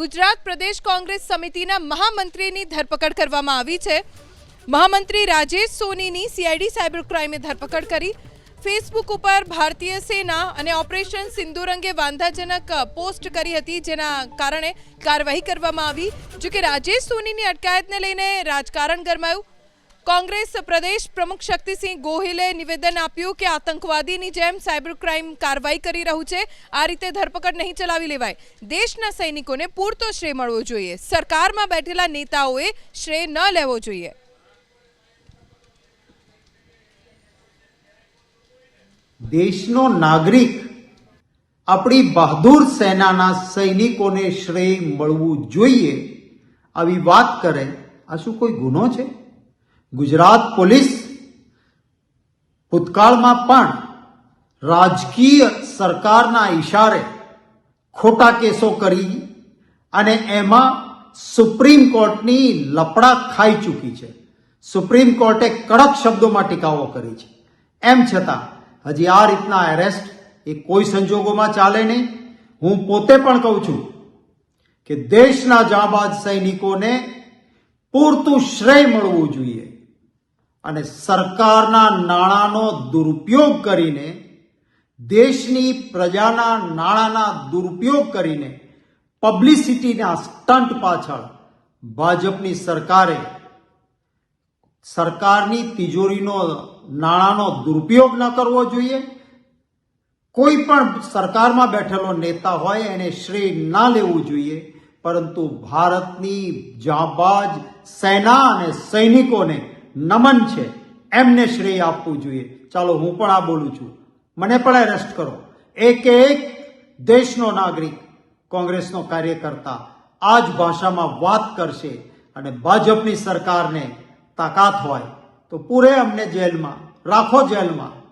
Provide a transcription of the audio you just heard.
ગુજરાત પ્રદેશ કોંગ્રેસ સમિતિના મહામંત્રીની ધરપકડ કરવામાં આવી છે. મહામંત્રી રાજેશ સોનીની સીઆઈડી સાયબર ક્રાઇમે ધરપકડ કરી. ફેસબુક ઉપર ભારતીય સેના અને ઓપરેશન સિંદુર અંગે વાંધાજનક પોસ્ટ કરી હતી, જેના કારણે કાર્યવાહી કરવામાં આવી. જોકે રાજેશ સોનીની અટકાયતને લઈને રાજકારણ ગરમાયું. કોંગ્રેસ પ્રદેશ પ્રમુખ શક્તિસિંહ ગોહિલે નિવેદન આપ્યું કે આતંકવાદીની જેમ સાયબર ક્રાઇમ કાર્યવાહી કરી રહ્યું છે. આ રીતે ધરપકડ નહીં ચલાવી લેવાય. દેશના સૈનિકોને પૂરતો શ્રેય મળવો જોઈએ. સરકારમાં બેઠેલા નેતાઓએ શ્રેય ન લેવો જોઈએ. દેશનો નાગરિક આપણી બહાદુર સેનાના સૈનિકોને શ્રેય મળવું જોઈએ. આવી વાત કરે, આ શું કોઈ ગુનો છે? ગુજરાત પોલીસ ભૂતકાળમાં પણ રાજકીય સરકારના ઈશારે ખોટા કેસો કરી અને એમાં સુપ્રીમ કોર્ટની લપડા ખાઈ ચૂકી છે. સુપ્રીમ કોર્ટે કડક શબ્દોમાં ટીકાઓ કરી છે. એમ છતાં હજી આ રીતના એરેસ્ટ એ કોઈ સંજોગોમાં ચાલે નહીં. હું પોતે પણ કહું છું કે દેશના જાબાજ સૈનિકોને પૂરતું શ્રેય મળવું જોઈએ. અને સરકારના નાણાંનો દુરુપયોગ કરીને, દેશની પ્રજાના નાણાંના દુરુપયોગ કરીને પબ્લિસિટીના સ્ટન્ટ પાછળ ભાજપની સરકારે સરકારની તિજોરીનો નાણાંનો દુરુપયોગ ન કરવો જોઈએ. કોઈ પણ સરકારમાં બેઠેલો નેતા હોય એને શ્રેય ના લેવું જોઈએ, પરંતુ ભારતની જાબાજ સેના અને સૈનિકોને નમન છે. એમને શ્રેય આપવું જોઈએ. ચાલો હું પણ આ બોલું છું. મને પણ એરેસ્ટ કરો. એક એક દેશનો નાગરિક કોંગ્રેસનો કાર્યકર્તા આ જ ભાષામાં વાત કરશે અને ભાજપની સરકારને તાકાત હોય તો પૂરે અમને જેલમાં, રાખો જેલમાં.